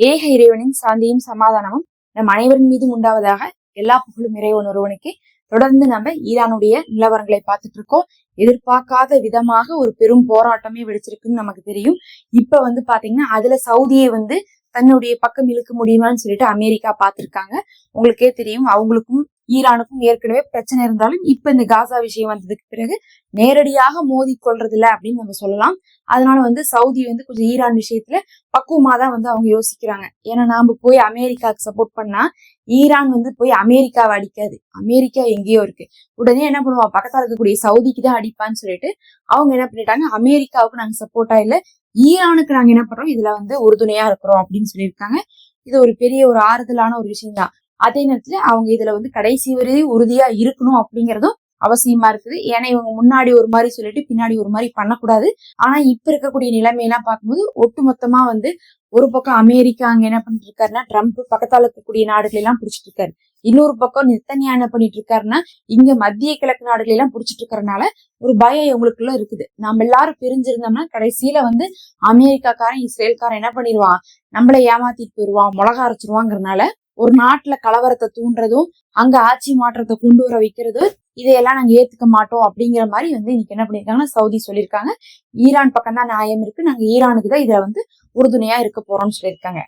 ஏக இறைவனின் சாந்தியும் சமாதானமும் நம் அனைவரின் மீதும் உண்டாவதாக எல்லா புகழும் இறைவன் ஒருவனுக்கு. தொடர்ந்து நம்ம ஈரானுடைய நிலவரங்களை பார்த்துட்டு இருக்கோம். எதிர்பார்க்காத விதமாக ஒரு பெரும் போராட்டமே வெடிச்சிருக்குன்னு நமக்கு தெரியும். இப்ப வந்து பாத்தீங்கன்னா அதுல சவுதியை வந்து தன்னுடைய பக்கம் இழுக்க முடியுமான்னு சொல்லிட்டு அமெரிக்கா பார்த்திருக்காங்க. உங்களுக்கே தெரியும். அவங்களுக்கும் ஈரானுக்கும் ஏற்கனவே பிரச்சனை இருந்தாலும் இப்ப இந்த காசா விஷயம் வந்ததுக்கு பிறகு நேரடியாக மோதி கொள்றதில்ல அப்படின்னு நம்ம சொல்லலாம். அதனால வந்து சவுதி வந்து கொஞ்சம் ஈரான் விஷயத்துல பக்குவமா தான் வந்து அவங்க யோசிக்கிறாங்க. ஏன்னா நாம போய் அமெரிக்காவுக்கு சப்போர்ட் பண்ணா ஈரான் வந்து போய் அமெரிக்காவை அடிக்காது. அமெரிக்கா எங்கேயோ இருக்கு. உடனே என்ன பண்ணுவோம் பக்கத்துல இருக்கக்கூடிய சவுதிக்கு தான் அடிப்பான்னு சொல்லிட்டு அவங்க என்ன பண்ணிட்டாங்க? அமெரிக்காவுக்கு நாங்க சப்போர்ட்டா இல்ல ஈரானுக்கு நாங்க என்ன பண்றோம்? இதுல வந்து உறுதுணையா இருக்கிறோம் அப்படின்னு சொல்லியிருக்காங்க. இது ஒரு பெரிய ஒரு ஆறுதலான ஒரு விஷயம் தான் அதே நேரத்துல அவங்க இதுல வந்து கடைசி வரை உறுதியா இருக்கணும் அப்படிங்கறதும் அவசியமா இருக்குது. ஏன்னா இவங்க முன்னாடி ஒரு மாதிரி சொல்லிட்டு பின்னாடி ஒரு மாதிரி பண்ணக்கூடாது. ஆனா இப்ப இருக்கக்கூடிய நிலைமையெல்லாம் பார்க்கும்போது ஒட்டுமொத்தமா வந்து ஒரு பக்கம் அமெரிக்கா அங்க என்ன பண்ணிட்டு இருக்காருன்னா ட்ரம்ப் பக்கத்தால இருக்கக்கூடிய நாடுகள் எல்லாம் பிடிச்சிட்டு இருக்காரு இன்னொரு பக்கம் நித்தனியா என்ன பண்ணிட்டு இருக்காருன்னா இங்க மத்திய கிழக்கு நாடுகள் எல்லாம் பிடிச்சிட்டு இருக்கறனால ஒரு பயம் இவங்களுக்குள்ள இருக்குது. நம்ம எல்லாரும் பிரிஞ்சிருந்தோம்னா கடைசியில வந்து அமெரிக்காக்காரன் இஸ்ரேல்காரன் என்ன பண்ணிடுவான்? நம்மளை ஏமாத்திட்டு போயிடுவான் மிளகா அரைச்சிருவாங்கிறனால ஒரு நாட்டுல கலவரத்தை தூண்டுறதும் அங்க ஆட்சி மாற்றத்தை கொண்டு வர வைக்கிறதும் இதையெல்லாம் நாங்க ஏத்துக்க மாட்டோம் அப்படிங்கிற மாதிரி வந்து இன்னைக்கு என்ன பண்ணிருக்காங்கன்னா சவுதி சொல்லியிருக்காங்க. ஈரான் பக்கம் தான் நியாயம் இருக்கு. நாங்க ஈரானுக்கு தான் இதுல வந்து உறுதுணையா இருக்க போறோம்னு சொல்லியிருக்காங்க.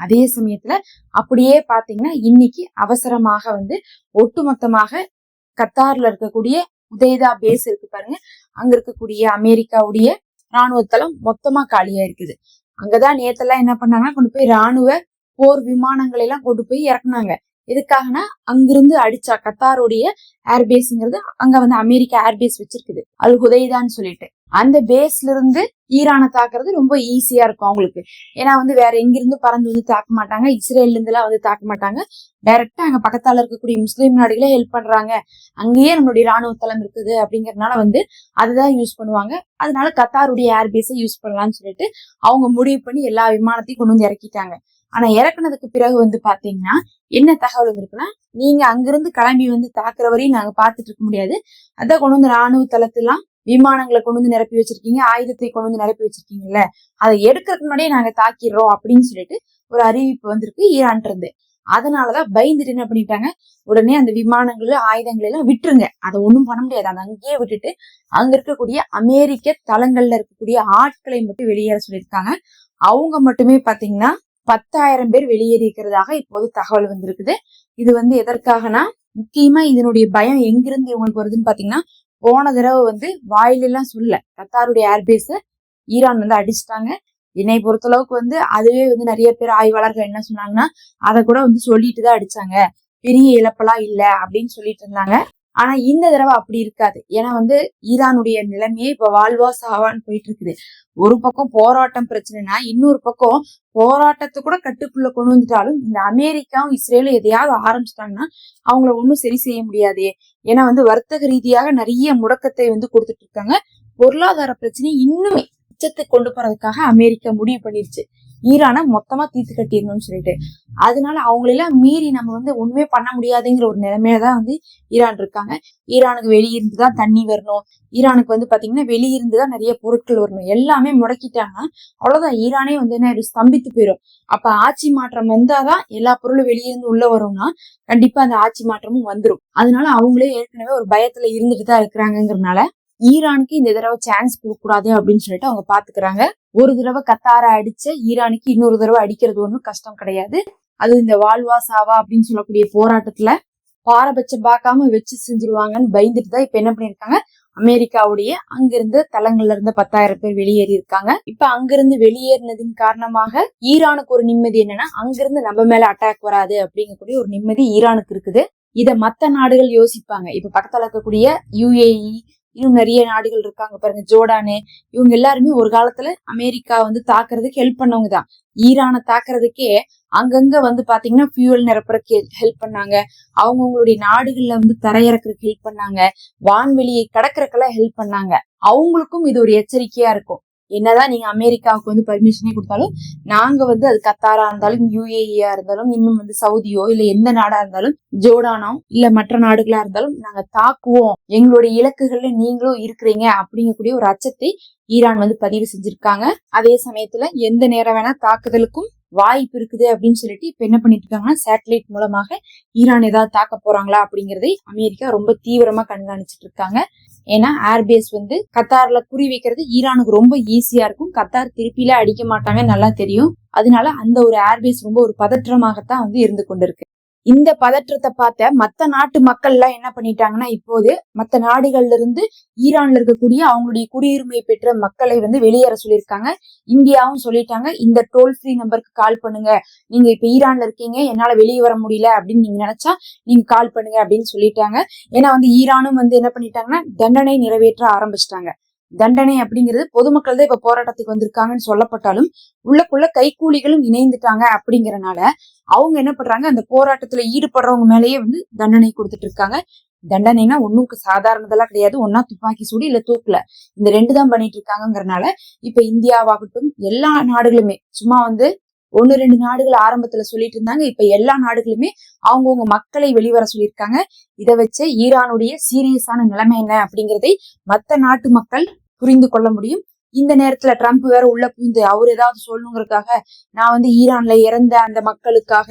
அதே சமயத்துல அப்படியே பாத்தீங்கன்னா இன்னைக்கு அவசரமாக வந்து ஒட்டுமொத்தமாக கத்தார்ல இருக்கக்கூடிய உதயதா பேஸ் இருக்கு பாருங்க. அங்க இருக்கக்கூடிய அமெரிக்காவுடைய ராணுவ மொத்தமா காலியா இருக்குது அங்கதான் நேத்தெல்லாம் என்ன பண்ணாங்கன்னா கொண்டு போய் ராணுவ போர் விமானங்களை எல்லாம் கொண்டு போய் இறக்குனாங்க. எதுக்காகனா அங்கிருந்து அடிச்சா கத்தாருடைய ஏர்பேஸ்ங்கிறது அங்க வந்து அமெரிக்கா ஏர்பேஸ் வச்சிருக்குது. அல் ஹுதைதான்னு சொல்லிட்டு. அந்த பேஸ்ல இருந்து ஈரானை தாக்குறது ரொம்ப ஈஸியா இருக்கும் அவங்களுக்கு. ஏன்னா வந்து வேற எங்கிருந்து பறந்து வந்து தாக்க மாட்டாங்க. இஸ்ரேல்ல இருந்து எல்லாம் வந்து தாக்க மாட்டாங்க. டைரக்டா அங்க பக்கத்தால இருக்கக்கூடிய முஸ்லீம் நாடுகளே ஹெல்ப் பண்றாங்க. அங்கேயே நம்மளுடைய ராணுவ தளம் இருக்குது அப்படிங்கறதுனால வந்து அதுதான் யூஸ் பண்ணுவாங்க. அதனால கத்தாருடைய ஏர்பேஸை யூஸ் பண்ணலாம்னு சொல்லிட்டு அவங்க முடிவு பண்ணி எல்லா விமானத்தையும் கொண்டு வந்து இறக்கிட்டாங்க. ஆனா இறக்குனதுக்கு பிறகு வந்து பாத்தீங்கன்னா என்ன தகவல் இருக்குன்னா நீங்க அங்கிருந்து கிளம்பி வந்து தாக்குற வரையும் நாங்க பாத்துட்டு இருக்க முடியாது. அதான் கொண்டு வந்து ராணுவ தளத்தெல்லாம் விமானங்களை கொண்டு வந்து நிரப்பி வச்சிருக்கீங்க ஆயுதத்தை கொண்டு வந்து நிரப்பி வச்சிருக்கீங்கல்ல. அதை எடுக்கிறதுக்கு முன்னாடியே நாங்க தாக்கிடுறோம் அப்படின்னு சொல்லிட்டு ஒரு அறிவிப்பு வந்திருக்கு ஈரான் இருந்து அதனாலதான் பயந்துட்டு என்ன பண்ணிட்டாங்க உடனே அந்த விமானங்கள் ஆயுதங்கள் எல்லாம் விட்டுருங்க. அதை ஒண்ணும் பண்ண முடியாது. அதை அங்கேயே விட்டுட்டு அங்க இருக்கக்கூடிய அமெரிக்க தளங்கள்ல இருக்கக்கூடிய ஆட்களை மட்டும் வெளியேற சொல்லியிருக்காங்க. அவங்க மட்டுமே பாத்தீங்கன்னா பத்தாயிரம் பேர் வெளியேறி இருக்கிறதாக இப்போது தகவல் வந்திருக்குது. இது வந்து எதற்காகனா முக்கியமா இதனுடைய பயம் எங்கிருந்து இவங்களுக்கு வருதுன்னு பாத்தீங்கன்னா போன தடவை வந்து வாயிலெல்லாம் சொல்ல கத்தாருடைய ஏர்பேஸ ஈரான் வந்து அடிச்சிட்டாங்க. என்னை பொறுத்தளவுக்கு வந்து அதுவே வந்து நிறைய பேர் ஆய்வாளர்கள் என்ன சொன்னாங்கன்னா அதை கூட வந்து சொல்லிட்டு தான் அடிச்சாங்க. பெரிய இழப்பெல்லாம் இல்லை அப்படின்னு சொல்லிட்டு இருந்தாங்க. ஆனா இந்த தடவை அப்படி இருக்காது. ஏன்னா வந்து ஈரானுடைய நிலைமையே இப்ப வாழ்வா சாவான்னு போயிட்டு இருக்குது ஒரு பக்கம் போராட்டம் பிரச்சனைனா இன்னொரு பக்கம் போராட்டத்தை கூட கட்டுக்குள்ள கொண்டு வந்துட்டாலும் இந்த அமெரிக்காவும் இஸ்ரேலும் எதையாவது ஆரம்பிச்சிட்டாங்கன்னா அவங்கள ஒன்றும் சரி செய்ய முடியாது. ஏன்னா வந்து வர்த்தக ரீதியாக நிறைய முடக்கத்தை வந்து கொடுத்துட்டு இருக்காங்க. பொருளாதார பிரச்சனை இன்னுமே உச்சத்துக்கு கொண்டு போறதுக்காக அமெரிக்கா முடிவு பண்ணிருச்சு. ஈரானை மொத்தமா தீர்த்து கட்டிடணும்னு சொல்லிட்டு. அதனால அவங்களெல்லாம் மீறி நம்ம வந்து ஒண்ணுமே பண்ண முடியாதுங்கிற ஒரு நிலைமையில தான் வந்து ஈரான் இருக்காங்க. ஈரானுக்கு வெளியிருந்து தான் தண்ணி வரணும். ஈரானுக்கு வந்து பாத்தீங்கன்னா வெளியிருந்து தான் நிறைய பொருட்கள் வரணும். எல்லாமே முடக்கிட்டாங்கன்னா அவ்வளவுதான். ஈரானே வந்து என்ன ஸ்தம்பித்து போயிடும் அப்ப ஆட்சி மாற்றம் வந்தாதான் எல்லா பொருளும் வெளியிருந்து உள்ள வரும்னா கண்டிப்பா அந்த ஆட்சி மாற்றமும் வந்துடும் அதனால அவங்களே ஏற்கனவே ஒரு பயத்துல இருந்துட்டு தான் இருக்கிறாங்கிறதுனால ஈரானுக்கு இந்த தடவை சான்ஸ் கொடுக்கூடாது அப்படின்னு சொல்லிட்டு அவங்க பாத்துக்கிறாங்க. ஒரு தடவை கத்தார அடிச்ச ஈரானுக்கு இன்னொரு தடவை அடிக்கிறது ஒன்றும் கஷ்டம் கிடையாது. அது இந்த வாழ்வா சாவா அப்படின்னு சொல்லக்கூடிய போராட்டத்துல பாரபட்சம் பார்க்காம வச்சு செஞ்சிருவாங்கன்னு பயந்துட்டு தான் இப்ப என்ன பண்ணிருக்காங்க அமெரிக்காவுடைய அங்கிருந்து தளங்கள்ல இருந்து பத்தாயிரம் பேர் வெளியேறி இருக்காங்க. இப்ப அங்கிருந்து வெளியேறினதின் காரணமாக ஈரானுக்கு ஒரு நிம்மதி என்னன்னா அங்கிருந்து நம்ம மேல அட்டாக் வராது அப்படிங்கக்கூடிய ஒரு நிம்மதி ஈரானுக்கு இருக்குது. இதை மத்த நாடுகள் யோசிப்பாங்க. இப்ப பக்கத்துல இருக்கக்கூடிய யுஏஇ இன்னும் நிறைய நாடுகள் இருக்காங்க பாருங்க ஜோர்டானு. இவங்க எல்லாருமே ஒரு காலத்துல அமெரிக்கா வந்து தாக்குறதுக்கு ஹெல்ப் பண்ணவங்க தான். ஈரானை தாக்குறதுக்கே அங்கங்க வந்து பாத்தீங்கன்னா ஃபியூவல் நிரப்புறதுக்கு ஹெல்ப் பண்ணாங்க. அவங்கவுங்களுடைய நாடுகள்ல வந்து தரையிறக்கிறதுக்கு ஹெல்ப் பண்ணாங்க. வான்வெளியை கடக்கிறக்கெல்லாம் ஹெல்ப் பண்ணாங்க. அவங்களுக்கும் இது ஒரு எச்சரிக்கையா இருக்கும். என்னதான் நீங்க அமெரிக்காவுக்கு வந்து பர்மிஷனே கொடுத்தாலும் நாங்க வந்து அது கத்தாரா இருந்தாலும் யுஏஇயா இருந்தாலும் இன்னும் வந்து சவுதியோ இல்ல எந்த நாடா இருந்தாலும் ஜோர்டானோ இல்ல மற்ற நாடுகளா இருந்தாலும் நாங்க தாக்குவோம். எங்களுடைய இலக்குகள்ல நீங்களும் இருக்கிறீங்க அப்படிங்கக்கூடிய ஒரு அச்சத்தை ஈரான் வந்து பதிவு செஞ்சிருக்காங்க. அதே சமயத்துல எந்த நேரம் வேணா தாக்குதலுக்கும் வாய்ப்பு இருக்குது அப்படின்னு சொல்லிட்டு இப்ப என்ன பண்ணிட்டு இருக்காங்கன்னா சேட்டலைட் மூலமாக ஈரான் ஏதாவது தாக்க போறாங்களா அப்படிங்கறதை அமெரிக்கா ரொம்ப தீவிரமா கண்காணிச்சிட்டு இருக்காங்க. ஏன்னா ஏர்பேஸ் வந்து கத்தார்ல குறி வைக்கிறது ஈரானுக்கு ரொம்ப ஈஸியா இருக்கும். கத்தார் திருப்பில அடிக்க மாட்டாங்க நல்லா தெரியும். அதனால அந்த ஒரு ஏர்பேஸ் ரொம்ப ஒரு பதற்றமாகத்தான் வந்து இருந்து கொண்டிருக்கு. இந்த பதற்றத்தை பார்த்த மத்த நாட்டு மக்கள் எல்லாம் என்ன பண்ணிட்டாங்கன்னா இப்போது மத்த நாடுகள்ல இருந்து ஈரான்ல இருக்கக்கூடிய அவங்களுடைய குடியுரிமை பெற்ற மக்களை வந்து வெளியேற சொல்லியிருக்காங்க. இந்தியாவும் சொல்லிட்டாங்க. இந்த டோல் ஃப்ரீ நம்பருக்கு கால் பண்ணுங்க. நீங்க இப்ப ஈரான்ல இருக்கீங்க என்னால வெளியே வர முடியல அப்படின்னு நீங்க நினைச்சா நீங்க கால் பண்ணுங்க அப்படின்னு சொல்லிட்டாங்க. ஏன்னா வந்து ஈரானும் வந்து என்ன பண்ணிட்டாங்கன்னா தண்டனை நிறைவேற்ற ஆரம்பிச்சிட்டாங்க. தண்டனை அப்படிங்கிறது பொதுமக்கள் தான் இப்ப போராட்டத்துக்கு வந்திருக்காங்கன்னு சொல்லப்பட்டாலும் உள்ளக்குள்ள கைக்கூலிகளும் இணைந்துட்டாங்க அப்படிங்கறனால அவங்க என்ன பண்றாங்க அந்த போராட்டத்துல ஈடுபடுறவங்க மேலேயே வந்து தண்டனை கொடுத்துட்டு இருக்காங்க. தண்டனைனா ஒன்னும் சாதாரணதெல்லாம் கிடையாது. ஒன்னா துப்பாக்கி சூடு இல்ல தூக்குல. இந்த ரெண்டு தான் பண்ணிட்டு இருக்காங்கங்கறனால இப்ப இந்தியாவாகட்டும் எல்லா நாடுகளுமே சும்மா வந்து ஒன்னு ரெண்டு நாடுகள் ஆரம்பத்துல சொல்லிட்டு இருந்தாங்க. இப்ப எல்லா நாடுகளுமே அவங்கவுங்க மக்களை வெளிவர சொல்லியிருக்காங்க. இதை வச்சு ஈரானுடைய சீரியஸான நிலைமை என்ன அப்படிங்கிறதை மற்ற நாட்டு மக்கள் புரிந்து கொள்ள முடியும். இந்த நேரத்துல ட்ரம்ப் வேற உள்ள பூந்து அவர் ஏதாவது சொல்லணுங்கிறதுக்காக நான் வந்து ஈரான்ல இறந்த அந்த மக்களுக்காக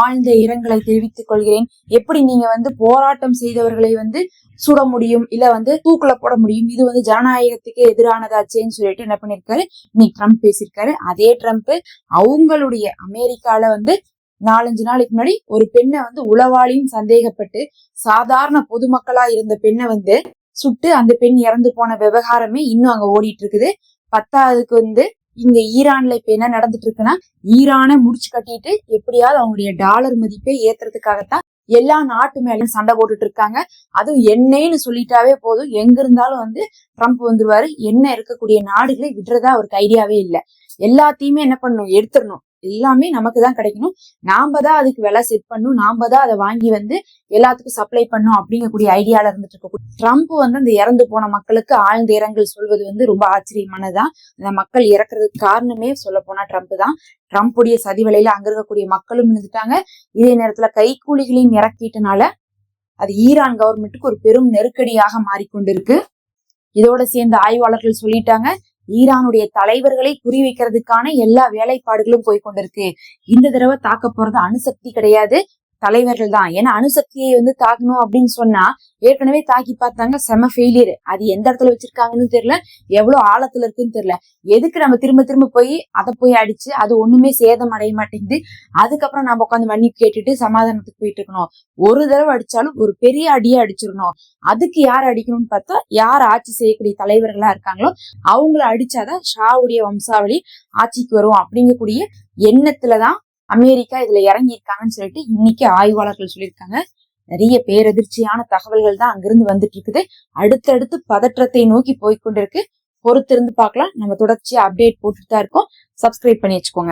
ஆழ்ந்த இரங்கலை தெரிவித்துக் கொள்கிறேன். எப்படி நீங்க வந்து போராட்டம் செய்தவர்களை வந்து சுட முடியும் இல்ல வந்து தூக்குல போட முடியும்? இது வந்து ஜனநாயகத்துக்கு எதிரானதாச்சேன்னு சொல்லிட்டு என்ன பண்ணிருக்காரு? இன்னைக்கு ட்ரம்ப் பேசியிருக்காரு. அதே ட்ரம்ப் அவங்களுடைய அமெரிக்கால வந்து நாலஞ்சு நாளைக்கு முன்னாடி ஒரு பெண்ணை வந்து உளவாளியும் சந்தேகப்பட்டு சாதாரண பொதுமக்களா இருந்த பெண்ணை வந்து சுட்டு அந்த பெண் இறந்து போன விவகாரமே இன்னும் அங்க ஓடிட்டு இருக்குது பத்தாவதுக்கு வந்து இங்க ஈரான்ல இப்ப என்ன நடந்துட்டு இருக்குன்னா ஈரானை முடிச்சு கட்டிட்டு எப்படியாவது அவங்களுடைய டாலர் மதிப்பை ஏத்துறதுக்காகத்தான் எல்லா நாட்டு மேலயும் சண்டை போட்டுட்டு இருக்காங்க அதுவும் என்னன்னு சொல்லிட்டாவே போதும். எங்க இருந்தாலும் வந்து ட்ரம்ப் வந்துருவாரு. என்ன இருக்கக்கூடிய நாடுகளை விடுறதா அவருக்கு ஐடியாவே இல்லை. எல்லாத்தையுமே என்ன பண்ணணும்? எடுத்துடணும். எல்லாமே நமக்கு தான் கிடைக்கணும். நாம தான் அதுக்கு விலை செட் பண்ணும் நாம தான் அதை வாங்கி வந்து எல்லாத்துக்கும் சப்ளை பண்ணும் அப்படிங்கக்கூடிய ஐடியால இருந்துட்டு இருக்க ட்ரம்ப் வந்து அந்த இறந்து போன மக்களுக்கு ஆழ்ந்த இரங்கல் சொல்வது வந்து ரொம்ப ஆச்சரியமானதான் அந்த மக்கள் இறக்குறதுக்கு காரணமே சொல்ல போனா ட்ரம்ப் தான் ட்ரம்ப்புடைய சதிவலையில அங்க இருக்கக்கூடிய மக்களும் இருந்துட்டாங்க. இதே நேரத்துல கைக்கூலிகளையும் இறக்கிட்டனால அது ஈரான் கவர்மெண்ட்டுக்கு ஒரு பெரும் நெருக்கடியாக மாறிக்கொண்டிருக்கு. இதோட சேர்ந்த ஆய்வாளர்கள் சொல்லிட்டாங்க. ஈரானுடைய தலைவர்களை குறிவைக்கிறதுக்கான எல்லா வேலைப்பாடுகளும் போய்கொண்டிருக்கு இந்த தடவை தாக்க போறது அணுசக்தி கிடையாது. தலைவர்கள் தான். ஏன்னா அணுசக்தியை வந்து தாக்கணும் அப்படின்னு சொன்னா ஏற்கனவே தாக்கி பார்த்தாங்க செம ஃபெயிலியர் அது எந்த இடத்துல வச்சிருக்காங்கன்னு தெரியல. எவ்வளவு ஆழத்துல இருக்குன்னு தெரியல. எதுக்கு நம்ம திரும்ப திரும்ப போய் அதை போய் அடிச்சு அது ஒண்ணுமே சேதம் அடைய மாட்டேங்குது. அதுக்கப்புறம் நம்ம உட்காந்து மன்னிப்பு கேட்டுட்டு சமாதானத்துக்கு போயிட்டு இருக்கணும். ஒரு தடவை அடிச்சாலும் ஒரு பெரிய அடியை அடிச்சிடணும். அதுக்கு யார் அடிக்கணும்னு பார்த்தா யார் ஆட்சி செய்யக்கூடிய தலைவர்களா இருக்காங்களோ அவங்கள அடிச்சாதான் ஷாவுடைய வம்சாவளி ஆட்சிக்கு வரும். அப்படிங்கக்கூடிய எண்ணத்துலதான் அமெரிக்கா இதுல இறங்கி இருக்காங்கன்னு சொல்லிட்டு இன்னைக்கு ஆய்வாளர்கள் சொல்லியிருக்காங்க. நிறைய பேரதிர்ச்சியான தகவல்கள் தான் அங்கிருந்து வந்துட்டு இருக்குது. அடுத்தடுத்து பதற்றத்தை நோக்கி போய்கொண்டிருக்கு பொறுத்திருந்து பார்க்கலாம். நம்ம தொடர்ச்சியா அப்டேட் போட்டுட்டு தான் இருக்கோம். சப்ஸ்கிரைப் பண்ணி வச்சுக்கோங்க.